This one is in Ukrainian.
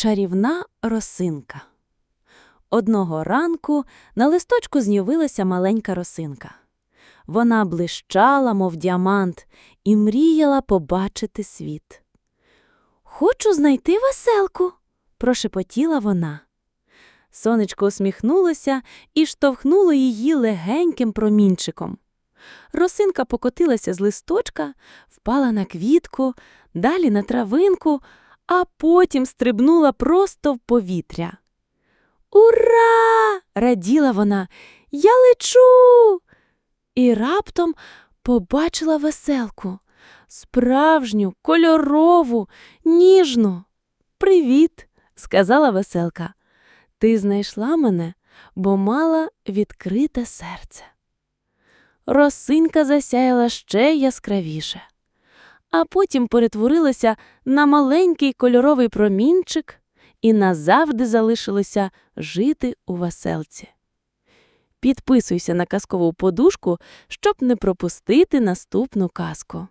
Чарівна росинка. Одного ранку на листочку з'явилася маленька росинка. Вона блищала, мов діамант, і мріяла побачити світ. Хочу знайти веселку, прошепотіла вона. Сонечко усміхнулося і штовхнуло її легеньким промінчиком. Росинка покотилася з листочка, впала на квітку, далі на травинку, а потім стрибнула просто в повітря. Ура! раділа вона. Я лечу. І раптом побачила веселку, справжню, кольорову, ніжну. Привіт, сказала веселка. Ти знайшла мене, бо мала відкрите серце. Росинка засяяла ще яскравіше, а потім перетворилася на маленький кольоровий промінчик і назавжди залишилося жити у веселці. Підписуйся на казкову подушку, щоб не пропустити наступну казку.